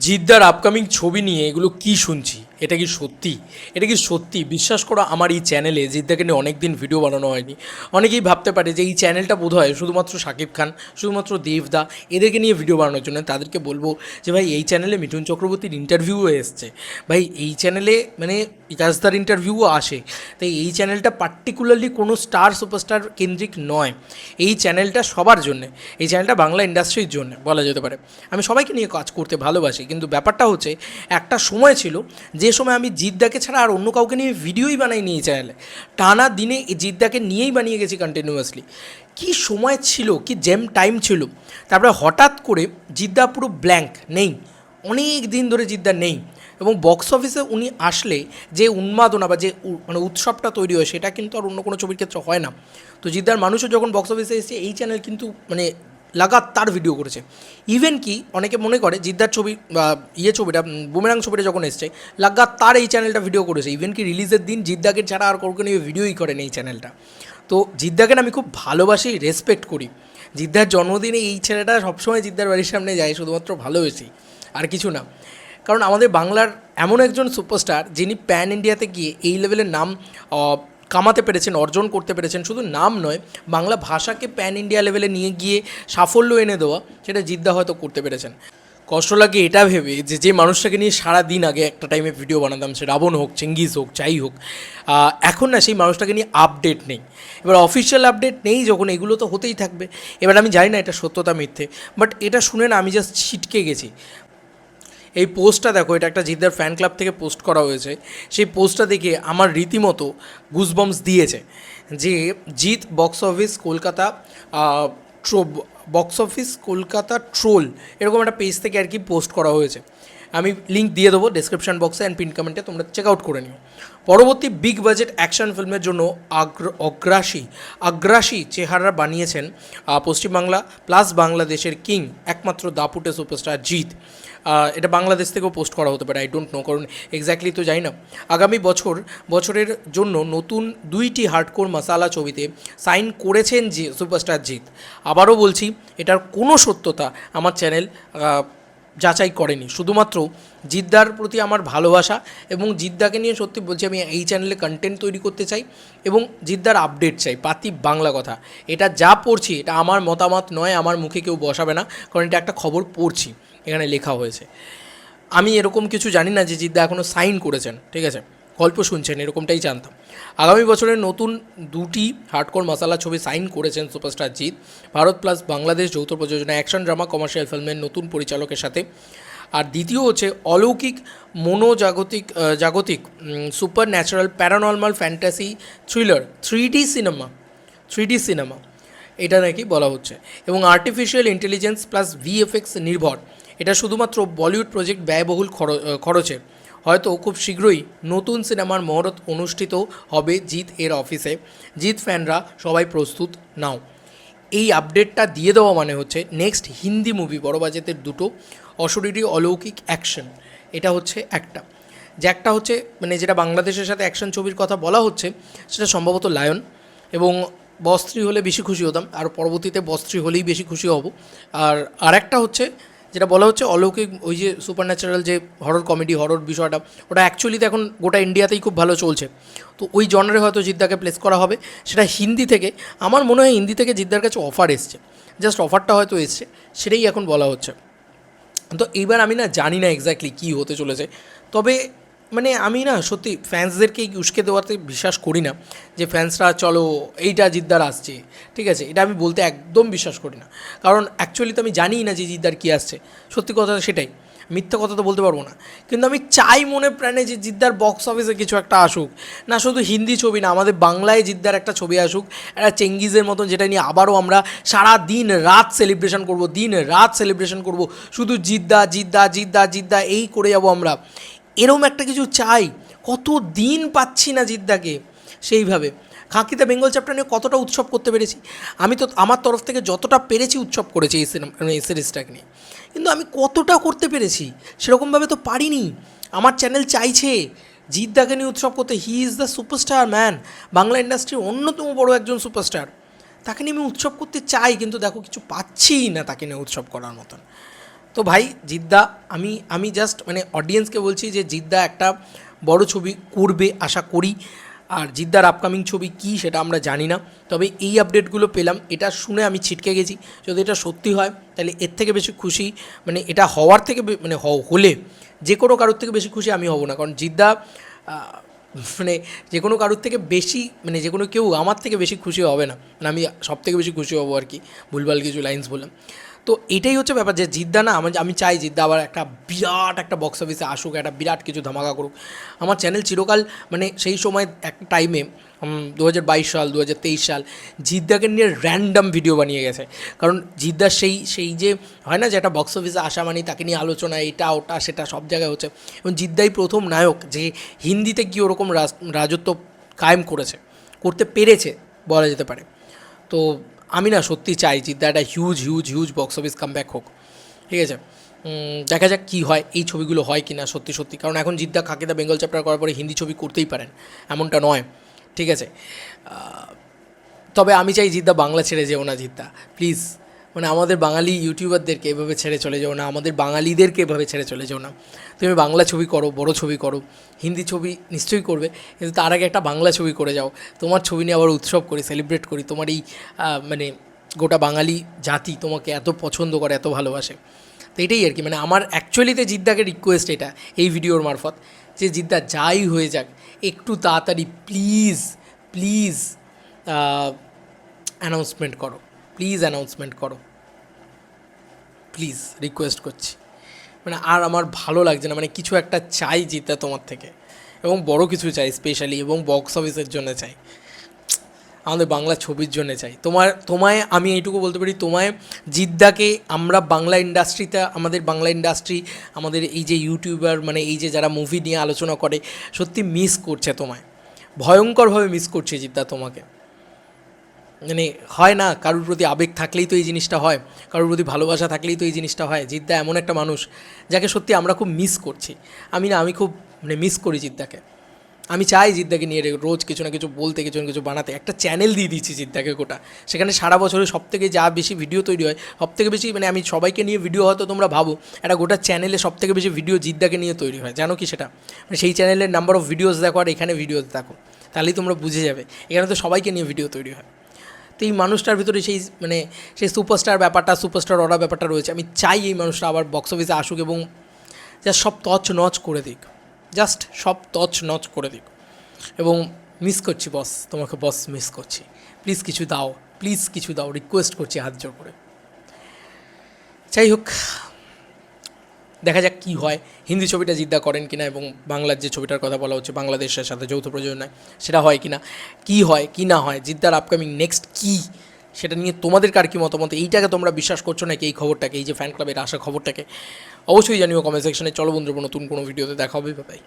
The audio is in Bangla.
জিদ্দার আপকামিং ছবি নিয়ে এগুলো কি শুনছি? এটা কি সত্যি? এটা কি সত্যি? বিশ্বাস করো, আমার এই চ্যানেলে জিদ্দাকে নিয়ে অনেক দিন ভিডিও বানানো হয়নি। অনেকেই ভাবতে পারে যে এই চ্যানেলটা বোধ হয় শুধুমাত্র শাকিব খান, শুধুমাত্র দেবদা, এদেরকে নিয়ে ভিডিও বানানোর জন্য। তাদেরকে বলব যে, ভাই, এই চ্যানেলে মিঠুন চক্রবর্তীর ইন্টারভিউ এসছে। ভাই, এই চ্যানেলে মানে বিকাশদার ইন্টারভিউও আসে। তাই এই চ্যানেলটা পার্টিকুলারলি কোনো স্টার সুপারস্টার কেন্দ্রিক নয়। এই চ্যানেলটা সবার জন্য। এই চ্যানেলটা বাংলা ইন্ডাস্ট্রির জন্য, বলা যেতে পারে। আমি সবাইকে নিয়ে কাজ করতে ভালোবাসি, কিন্তু ব্যাপারটা হচ্ছে, একটা সময় ছিল যে সময় আমি জিদ্দাকে ছাড়া আর অন্য কাউকে নিয়ে ভিডিওই বানাইনি নিয়ে চ্যানেলে টানা দিনে জিদ্দাকে নিয়েই বানিয়ে গেছি কন্টিনিউয়াসলি কি সময় ছিল, কি জেম টাইম ছিল। তারপরে হঠাৎ করে জিদ্দা পুরো ব্ল্যাঙ্ক নেই। অনেক দিন ধরে জিদ্দা নেই। এবং বক্স অফিসে উনি আসলে যে উন্মাদনা বা যে মানে উৎসবটা তৈরি হয়, সেটা কিন্তু আর অন্য কোনো ছবির ক্ষেত্রে হয় না। তো জিদ্দার মানুষও যখন বক্স অফিসে এসেছে এই চ্যানেল কিন্তু মানে লাগাতার ভিডিও করেছে। ইভেন কি অনেকে মনে করে জিদ্দার ছবি ইয়ে ছবিটা বুমেরাং ছবিটা যখন এসছে, লাগাতার এই চ্যানেলটা ভিডিও করেছে। ইভেন কি রিলিজের দিন জিদ্দাকে ছাড়া আর নিয়ে ভিডিওই করেন এই চ্যানেলটা তো জিদ্দাকে আমি খুব ভালোবাসি রেসপেক্ট করি। জিদ্দার জন্মদিনে এই ছেলেটা সবসময় জিদ্দার বাড়ির সামনে যায়, শুধুমাত্র ভালোবেসি, আর কিছু না। কারণ আমাদের বাংলার এমন একজন সুপারস্টার যিনি প্যান ইন্ডিয়াতে গিয়ে এই লেভেলের নাম কামাতে পেরেছেন, অর্জন করতে পেরেছেন। শুধু নাম নয়, বাংলা ভাষাকে প্যান ইন্ডিয়া লেভেলে নিয়ে গিয়ে সাফল্য এনে দেওয়া, সেটা জিদ্দা হয়তো করতে পেরেছেন। কষ্ট লাগে এটা ভেবে যে যে মানুষটাকে নিয়ে সারা দিন আগে একটা টাইমে ভিডিও বানাতাম, সে রাবণ হোক চেঙ্গিস হোক, যাই হোক এখন না সেই মানুষটাকে নিয়ে আপডেট নেই। এবার অফিসিয়াল আপডেট নেই যখন, এগুলো তো হতেই থাকবে। এবার আমি জানি না এটা সত্যতা মিথ্যে বাট এটা শুনে না আমি জাস্ট ছিটকে গেছি। এই পোস্টটা দেখো, এটা একটা জিদ্দার ফ্যান ক্লাব থেকে পোস্ট করা হয়েছে। সেই পোস্টটা দেখে আমার রীতিমতো গুজবম্স দিয়েছে যে জিৎ বক্স অফিস কলকাতা ট্রো বক্স অফিস কলকাতা ট্রোল এরকম একটা পেজ থেকে আর কি পোস্ট করা হয়েছে। আমি লিঙ্ক দিয়ে দেবো ডেসক্রিপশন বক্সে অ্যান্ড পিন কমেন্টে তোমরা চেক আউট করে নিও। পরবর্তী বিগ বাজেট অ্যাকশন ফিল্মের জন্য আগ্র অগ্রাসী, আগ্রাসী চেহারা বানিয়েছেন পশ্চিমবাংলা প্লাস বাংলাদেশের কিং, একমাত্র দাপুটে সুপারস্টার জিৎ। এটা বাংলাদেশ থেকেও পোস্ট করা হতে পারে, আই ডোন্ট নো, কারণ এক্স্যাক্টলি তো জানি না। আগামী বছর, বছরের জন্য নতুন দুইটি হার্ডকোর মশালা ছবিতে সাইন করেছেন যে সুপারস্টার জিৎ। আবারও বলছি, এটার কোনো সত্যতা আমার চ্যানেল যাচাই করেনি। শুধুমাত্র জিদ্দার প্রতি আমার ভালোবাসা এবং জিদ্দাকে নিয়ে সত্যি বলছি আমি এই চ্যানেলে কন্টেন্ট তৈরি করতে চাই এবং জিদ্দার আপডেট চাই, পাতি বাংলা কথা। এটা যা পড়ছি, এটা আমার মতামত নয়, আমার মুখে কেউ বসাবে না, কারণ এটা একটা খবর পড়ছি, এখানে লেখা হয়েছে। আমি এরকম কিছু জানি না যে জিদ্দা এখনও সাইন করেছেন, ঠিক আছে? গল্প শুনছেন এরকমটাই জানতাম। আগামী বছরের নতুন দুটি হার্ডকোর মশালা ছবি সাইন করেছেন সুপারস্টার জিৎ। ভারত প্লাস বাংলাদেশ যৌথ প্রযোজনা অ্যাকশন ড্রামা কমার্শিয়াল ফিল্মের নতুন পরিচালকের সাথে। আর দ্বিতীয় হচ্ছে অলৌকিক মনোজাগতিক জাগতিক supernatural paranormal fantasy thriller three cinema three cinema এটা নাকি বলা হচ্ছে। এবং আর্টিফিশিয়াল ইন্টেলিজেন্স প্লাস ভিএফএক্স নির্ভর। এটা শুধুমাত্র বলিউড প্রজেক্ট ব্যয়বহুল খর- আহ, খরচে। হয়তো খুব শীঘ্রই নতুন সিনেমার মহরত অনুষ্ঠিত হবে জিৎ এর অফিসে জিৎ ফ্যানরা সবাই প্রস্তুত, নাও। এই আপডেটটা দিয়ে দেওয়া মানে হচ্ছে নেক্সট হিন্দি মুভি বড় বাজেটের দুটো, অশরীরী অলৌকিক অ্যাকশন এটা হচ্ছে একটা। যে একটা হচ্ছে মানে যেটা বাংলাদেশের সাথে অ্যাকশন ছবির কথা বলা হচ্ছে, সেটা সম্ভবত লায়ন। এবং বস্ত্রী হলে বেশি খুশি হতাম, আর পরবর্তীতে বস্ত্রী হলেই বেশি খুশি হব। আর, আরেকটা হচ্ছে যেটা বলা হচ্ছে অলৌকিক ওই যে সুপার ন্যাচারাল যে হরর কমেডি হরর বিষয়টা, ওটা অ্যাকচুয়ালি এখন গোটা ইন্ডিয়াতেই খুব ভালো চলছে। তো ওই জনরে হয়তো জিদ্দাকে প্লেস করা হবে। সেটা হিন্দি থেকে, আমার মনে হয় হিন্দি থেকে জিদ্দার কাছে অফার এসছে। জাস্ট অফারটা হয়তো এসছে, সেটাই এখন বলা হচ্ছে। তো এইবার আমি না জানি না এক্স্যাক্টলি কী হতে চলেছে। তবে মানে আমি না সত্যি ফ্যান্সদেরকে উস্কে দেওয়াতে বিশ্বাস করি না যে ফ্যান্সরা চলো এইটা জিদ্দার আসছে, ঠিক আছে? এটা আমি বলতে একদম বিশ্বাস করি না। কারণ অ্যাকচুয়ালি তো আমি জানিই না যে জিদ্দার কী আসছে। সত্যি কথা সেটাই। মিথ্যা কথা তো বলতে পারব না। কিন্তু আমি চাই মনে প্রাণে যে জিদ্দার বক্স অফিসে কিছু একটা আসুক। না শুধু হিন্দি ছবি না, আমাদের বাংলায় জিদ্দার একটা ছবি আসুক। একটা চেঙ্গিজের মতন যেটা নিয়ে আবারও আমরা সারা দিন রাত সেলিব্রেশন করব, দিন রাত সেলিব্রেশন করব। শুধু জিদ্দা জিদ্দা জিদ্দা জিদ্দা, এই করে যাব আমরা। এরম একটা কিছু চাই, কত দিন পাচ্ছি না জিদ্দাকে সেইভাবে। খাঁকিতে বেঙ্গল চ্যাপ্টার নিয়ে কতটা উৎসব করতে পেরেছি? আমি তো আমার তরফ থেকে যতটা পেরেছি উৎসব করেছি এই সিনেমা এই সিরিজটাকে নিয়ে। কিন্তু আমি কতটা করতে পেরেছি সেরকমভাবে তো পারিনি। আমার চ্যানেল চাইছে জিদ্দাকে নিয়ে উৎসব করতে। He is the superstar man. Bangla ইন্ডাস্ট্রির অন্যতম বড় একজন সুপারস্টার। তাকে নিয়ে আমি উৎসব করতে চাই, কিন্তু দেখো কিছু পাচ্ছি না তাকে নিয়ে উৎসব করার মতন। তো ভাই, জিদ্দা, আমি আমি জাস্ট মানে অডিয়েন্সকে বলছি যে জিদ্দা একটা বড় ছবি করবে, আশা করি। আর জিদ্দার আপকামিং ছবি কী সেটা আমরা জানি না। তবে এই আপডেটগুলো পেলাম, এটা শুনে আমি ছিটকে গেছি। যদি এটা সত্যি হয়, তাহলে এর থেকে বেশি খুশি মানে এটা হওয়ার থেকে মানে হলে যে কোনো কারোর থেকে বেশি খুশি আমি হব না। কারণ জিদ্দা মানে যে কোনো কারোর থেকে বেশি মানে যে কোনো কেউ আমার থেকে বেশি খুশি হবে না। মানে আমি সব থেকে বেশি খুশি হব আর কি। ভুলভাল কিছু লাইন্স বললাম। তো এটাই হচ্ছে ব্যাপার যে জিদ্দা না, আমি আমি চাই জিদ্দা আবার একটা বিরাট একটা বক্স অফিসে আসুক, একটা বিরাট কিছু ধামাকা করুক। আমার চ্যানেল চিরকাল মানে সেই সময় এক টাইমে দু হাজার বাইশ সাল দু হাজার তেইশ সাল, জিদ্দাকে নিয়ে র্যান্ডাম ভিডিও বানিয়ে গেছে। কারণ জিদ্দার সেই সেই যে হয় না যে একটা বক্স অফিসে আসা মানে তাকে নিয়ে আলোচনা, এটা ওটা, সেটা সব জায়গায় হচ্ছে। এবং জিদ্দাই প্রথম নায়ক যে হিন্দিতে কি ওরকম রাজ- রাজত্ব কায়েম করেছে, করতে পেরেছে, বলা যেতে পারে। তো আমি না সত্যি চাই জিদ্দা একটা huge huge huge box office come back হোক। ঠিক আছে? দেখা যাক কী হয়, এই ছবিগুলো হয় কি না সত্যি সত্যি। কারণ এখন জিদ্দা খাকিদা বেঙ্গল চ্যাপ্টার করার পরে হিন্দি ছবি করতেই পারেন, এমনটা নয়। ঠিক আছে? তবে আমি চাই জিদ্দা বাংলা ছেড়ে যেও না জিদ্দা। প্লিজ মানে আমাদের বাঙালি ইউটিউবারদেরকে এভাবে ছেড়ে চলে যাও না, আমাদের বাঙালিদেরকে এভাবে ছেড়ে চলে যাও না। তুমি বাংলা ছবি করো, বড় ছবি করো, হিন্দি ছবি নিশ্চয়ই করবে, কিন্তু তার আগে একটা বাংলা ছবি করে যাও। তোমার ছবি নিয়ে আবার উৎসব করি সেলিব্রেট করি, তোমার এই মানে গোটা বাঙালি জাতি তোমাকে এত পছন্দ করে, এত ভালোবাসে। তো এটাই আর কি মানে আমার অ্যাকচুয়ালিতে জিদ্দাকে রিকোয়েস্ট এটা, এই ভিডিওর মারফত, যে জিদ্দা যাই হয়ে যাক, একটু তাড়াতাড়ি প্লিজ প্লিজ অ্যানাউন্সমেন্ট করো। প্লিজ অ্যানাউন্সমেন্ট করো। প্লিজ রিকোয়েস্ট করছি। মানে আর আমার ভালো লাগছে না মানে কিছু একটা চাই জিদ্দা তোমার থেকে। এবং বড় কিছু চাই স্পেশালি এবং বক্স অফিসের জন্য চাই। আমাদের বাংলা ছবির জন্য চাই। তোমার, তোমায় আমি এইটুকু বলতে পারি, তোমায় জিদ্দাকে আমরা বাংলা ইন্ডাস্ট্রিতে আমাদের বাংলা ইন্ডাস্ট্রি আমাদের এই যে ইউটিউবার মানে এই যে যারা মুভি নিয়ে আলোচনা করে, সত্যি মিস করছে তোমায়। ভয়ঙ্করভাবে মিস করছে জিদ্দা তোমাকে। মানে হয় না, কারোর প্রতি আবেগ থাকলেই তো এই জিনিসটা হয়, কারোর প্রতি ভালোবাসা থাকলেই তো এই জিনিসটা হয়। জিদ্দা এমন একটা মানুষ যাকে সত্যি আমরা খুব মিস করছি। আমি না, আমি খুব মানে মিস করি জিদ্দাকে। আমি চাই জিদ্দাকে নিয়ে রোজ কিছু না কিছু বলতে, কিছু না কিছু বানাতে। একটা চ্যানেল দিয়ে দিচ্ছি জিদ্দাকে গোটা। সেখানে সারা বছরে সব থেকে যা বেশি ভিডিও তৈরি হয় সব থেকে বেশি মানে আমি সবাইকে নিয়ে ভিডিও হয়তো তোমরা ভাবো, একটা গোটা চ্যানেলে সব থেকে বেশি ভিডিও জিদ্দাকে নিয়ে তৈরি হয়। জানো কি সেটা? মানে সেই চ্যানেলের নাম্বার অফ ভিডিওস দেখো আর এখানে ভিডিওস দেখো। তাহলেই তোমরা বুঝে যাবে। এখানে তো সবাইকে নিয়ে ভিডিও তৈরি হয়। তো এই মানুষটার ভিতরে সেই মানে সেই সুপারস্টার ব্যাপারটা সুপারস্টার অর্ডার ব্যাপারটা রয়েছে। আমি চাই এই মানুষটা আবার বক্স অফিসে আসুক এবং জাস্ট সব তছ নচ করে দিক। জাস্ট সব তছ নচ করে দিক। এবং মিস করছি বস তোমাকে বস মিস করছি। প্লিজ কিছু দাও প্লিজ কিছু দাও রিকোয়েস্ট করছি হাত জোর করে। যাই হোক দেখা যাক কী হয়। হিন্দি ছবিটা জিদ্দা করেন কিনা এবং বাংলার যে ছবিটার কথা বলা হচ্ছে, বাংলাদেশের সাথে যৌথ প্রযোজনায় সেটা হয় কিনা, কী হয়, কি না হয়, জিদ্দার আপকামিং নেক্সট কী, সেটা নিয়ে তোমাদের কার কী মতামত? এইটাকে তোমরা বিশ্বাস করছ নাকি এই খবরটাকে, এই যে ফ্যান ক্লাবের আসা খবরটাকে? অবশ্যই জানিও কমেন্ট সেকশনে চলো বন্ধুরা, নতুন কোনো ভিডিওতে দেখা হবে বাই